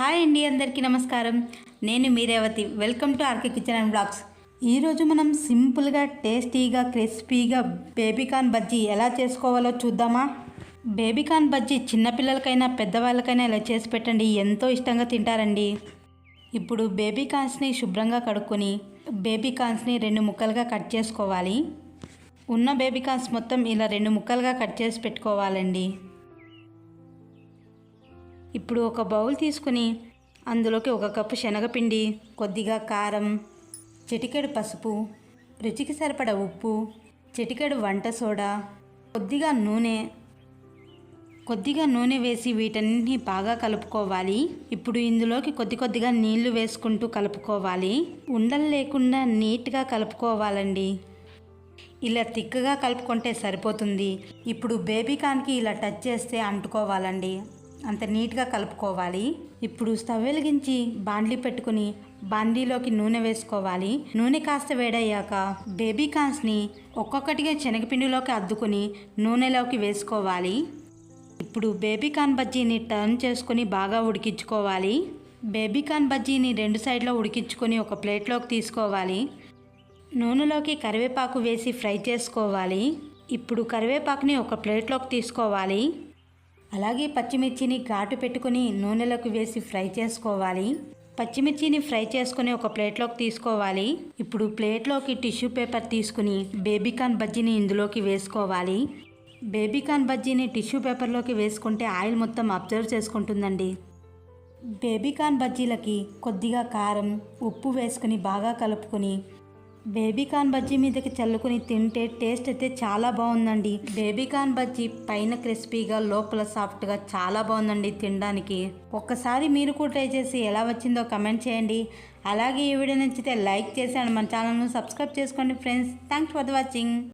Hi అండి అందరికీ నమస్కారం. నేను మీరేవతి welcome to RK kitchen and blogs. ఈరోజు మనం సింపుల్గా టేస్టీగా క్రిస్పీగా బేబీకాన్ బజ్జీ ఎలా చేసుకోవాలో చూద్దామా? బేబీకాన్ బజ్జీ చిన్నపిల్లలకైనా పెద్దవాళ్ళకైనా ఇలా చేసి పెట్టండి. ఎంతో ఇష్టంగా తింటారండి. ఇప్పుడు బేబీకాన్స్ని శుభ్రంగా కడుక్కొని బేబీకాన్స్ని రెండు ముక్కలుగా కట్ చేసుకోవాలి. ఉన్న బేబీకాన్స్ మొత్తం ఇలా రెండు ముక్కలుగా కట్ చేసి పెట్టుకోవాలండి. ఇప్పుడు ఒక బౌల్ తీసుకుని అందులోకి ఒక కప్పు శనగపిండి కొద్దిగా కారం చిటికెడు పసుపు రుచికి సరిపడ ఉప్పు చిటికెడు వంట సోడా కొద్దిగా నూనె కొద్దిగా నూనె వేసి వీటన్నిటిని బాగా కలుపుకోవాలి. ఇప్పుడు ఇందులోకి కొద్ది కొద్దిగా నీళ్ళు వేసుకుంటూ కలుపుకోవాలి. ఉండలు లేకుండా నీట్గా కలుపుకోవాలండి. ఇలా తిక్కగా కలుపుకుంటే సరిపోతుంది. ఇప్పుడు బేబీ కాన్కి ఇలా టచ్ చేస్తే అంటుకోవాలండి. అంత నీట్గా కలుపుకోవాలి. ఇప్పుడు స్టవ్ వెలిగించి బాండ్లీ పెట్టుకుని బాండీలోకి నూనె వేసుకోవాలి. నూనె కాస్త వేడయ్యాక బేబీ కాన్స్ని ఒక్కొక్కటిగా శనగపిండిలోకి అద్దుకుని నూనెలోకి వేసుకోవాలి. ఇప్పుడు బేబీకాన్ బజ్జీని టర్న్ చేసుకొని బాగా ఉడికించుకోవాలి. బేబీకాన్ బజ్జీని రెండు సైడ్లో ఉడికించుకొని ఒక ప్లేట్లోకి తీసుకోవాలి. నూనెలోకి కరివేపాకు వేసి ఫ్రై చేసుకోవాలి. ఇప్పుడు కరివేపాకుని ఒక ప్లేట్లోకి తీసుకోవాలి. అలాగే పచ్చిమిర్చిని ఘాటు పెట్టుకుని నూనెలోకి వేసి ఫ్రై చేసుకోవాలి. పచ్చిమిర్చిని ఫ్రై చేసుకుని ఒక ప్లేట్లోకి తీసుకోవాలి. ఇప్పుడు ప్లేట్లోకి టిష్యూ పేపర్ తీసుకుని బేబీకాన్ బజ్జీని ఇందులోకి వేసుకోవాలి. బేబీకాన్ బజ్జీని టిష్యూ పేపర్లోకి వేసుకుంటే ఆయిల్ మొత్తం అబ్జర్వ్ చేసుకుంటుందండి. బేబీకాన్ బజ్జీలకి కొద్దిగా కారం ఉప్పు వేసుకుని బాగా కలుపుకొని బేబీకాన్ బజ్జీ మీదకి చల్లుకుని తింటే టేస్ట్ అయితే చాలా బాగుందండి. బేబీకాన్ బజ్జీ పైన క్రిస్పీగా లోపల సాఫ్ట్గా చాలా బాగుందండి తినడానికి. ఒక్కసారి మీరు కూడా ట్రై చేసి ఎలా వచ్చిందో కమెంట్ చేయండి. అలాగే ఈ వీడియో నచ్చితే లైక్ చేసి అండ్ మన ఛానల్ను సబ్స్క్రైబ్ చేసుకోండి ఫ్రెండ్స్. Thanks for watching.